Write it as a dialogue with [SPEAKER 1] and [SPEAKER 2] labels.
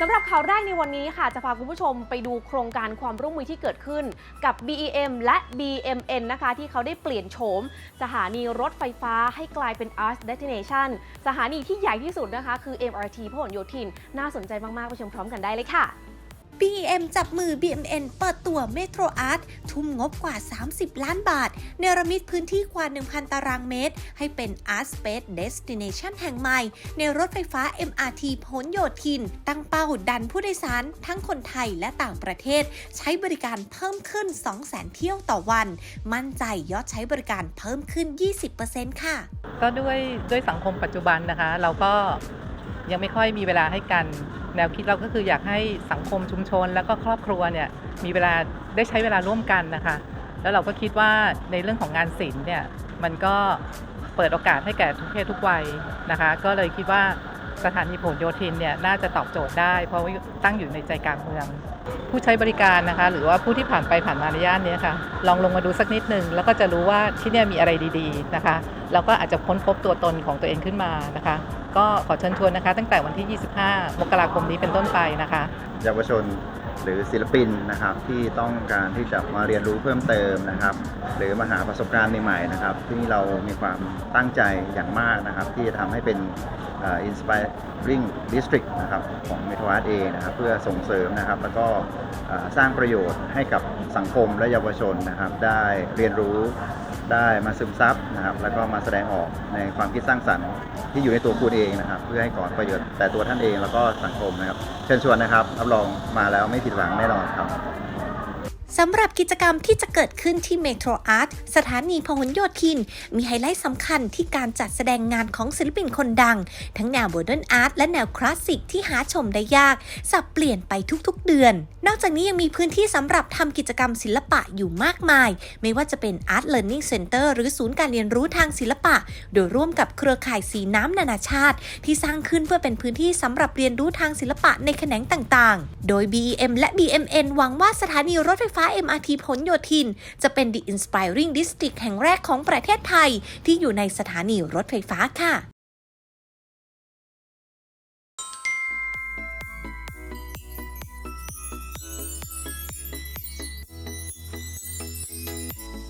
[SPEAKER 1] สำหรับข่าวแรกในวันนี้ค่ะ จะพาคุณผู้ชมไปดูโครงการความร่วมมือที่เกิดขึ้นกับ BEM และ BMN นะคะ ที่เขาได้เปลี่ยนโฉม สถานีรถไฟฟ้าให้กลายเป็น Arts Destination สถานีที่ใหญ่ที่สุดนะคะ คือ MRT พหลโยธิน น่าสนใจมาก ๆ ไปชมพร้อมกันได้เลยค่ะ
[SPEAKER 2] BM จับมือ BMN เปิดตัว Metro Art ทุ่มงบกว่า 30 ล้านบาท เนรมิตพื้นที่กว่า 1,000 ตารางเมตร ให้เป็น Art Space Destination แห่งใหม่ ในรถไฟฟ้า MRT พหลโยธิน ตั้งเป้าดันผู้โดยสาร ทั้งคนไทยและต่างประเทศ ใช้บริการเพิ่มขึ้น 200,000 เที่ยวต่อวัน มั่นใจยอดใช้บริการเพิ่มขึ้น 20%ค่ะ
[SPEAKER 3] ก็ด้วยด้วยสังคมปัจจุบันนะคะ เราก็ ยังไม่ค่อยมีเวลาให้กัน แนวคิดเราก็คืออยากให้สังคมชุมชน แล้วก็ครอบครัวเนี่ยมีเวลาได้ใช้เวลาร่วมกันนะคะ แล้วเราก็คิดว่าในเรื่องของงานศิลป์เนี่ยมันก็เปิดโอกาสให้แก่ทุกเพศทุกวัยนะคะ ก็เลยคิดว่า สถานีผลโยธินเนี่ยน่าจะตอบโจทย์ได้ เพราะว่าตั้งอยู่ในใจกลางเมือง ผู้ใช้บริการนะคะ หรือว่าผู้ที่ผ่านไปผ่านมาในย่านนี้ค่ะ ลองลงมาดูสักนิดหนึ่งแล้วก็จะรู้ว่าที่นี่มีอะไรดีๆนะคะเราก็อาจจะค้นพบตัวตนของตัวเองขึ้นมานะคะ ก็ขอเชิญชวนนะคะ ตั้งแต่วันที่ 25 มกราคมนี้เป็นต้นไปนะคะ
[SPEAKER 4] เยาวชนหรือศิลปินนะครับที่ต้องการที่จะมาเรียนรู้เพิ่มเติมนะครับ หรือมาหาประสบการณ์ใหม่ๆนะครับ ที่เรามีความตั้งใจอย่างมากนะครับ ที่จะทำให้เป็น อ่อ inspiring district นะครับของเมทรอาร์เองนะครับเพื่อส่งเสริมนะครับแล้วก็สร้างประโยชน์ให้กับสังคมและเยาวชนนะครับได้เรียนรู้ได้มาซึมซับนะครับแล้วก็มาแสดงออกในความคิดสร้างสรรค์ที่อยู่ในตัวคุณเองนะครับ เพื่อให้ก่อประโยชน์แต่ตัวท่านเองแล้วก็สังคมนะครับ เชิญชวนนะครับรับรองมาแล้วไม่ผิดหวังแน่นอนครับ
[SPEAKER 2] สำหรับกิจกรรมที่จะเกิดขึ้นที่เมโทรอาร์ตสถานีพหลโยธิน มีไฮไลท์สำคัญที่การจัดแสดงงานของศิลปินคนดัง ทั้งแนวโมเดิร์นอาร์ตและแนวคลาสสิกที่หาชมได้ยาก สับเปลี่ยนไปทุกๆเดือน นอกจากนี้ยังมีพื้นที่สำหรับทำกิจกรรมศิลปะอยู่มากมาย ไม่ว่าจะเป็น Art Learning Center หรือศูนย์การเรียนรู้ทางศิลปะ โดยร่วมกับเครือข่ายสีน้ำนานาชาติ ที่สร้างขึ้นเพื่อเป็นพื้นที่สำหรับเรียนรู้ทางศิลปะในแขนงต่างๆ โดย BEM และ BMN หวังว่าสถานีรถไฟฟ้า MRT พหลโยธิน จะเป็น The Inspiring District แห่งแรกของประเทศไทย ที่อยู่ในสถานีรถไฟฟ้าค่ะ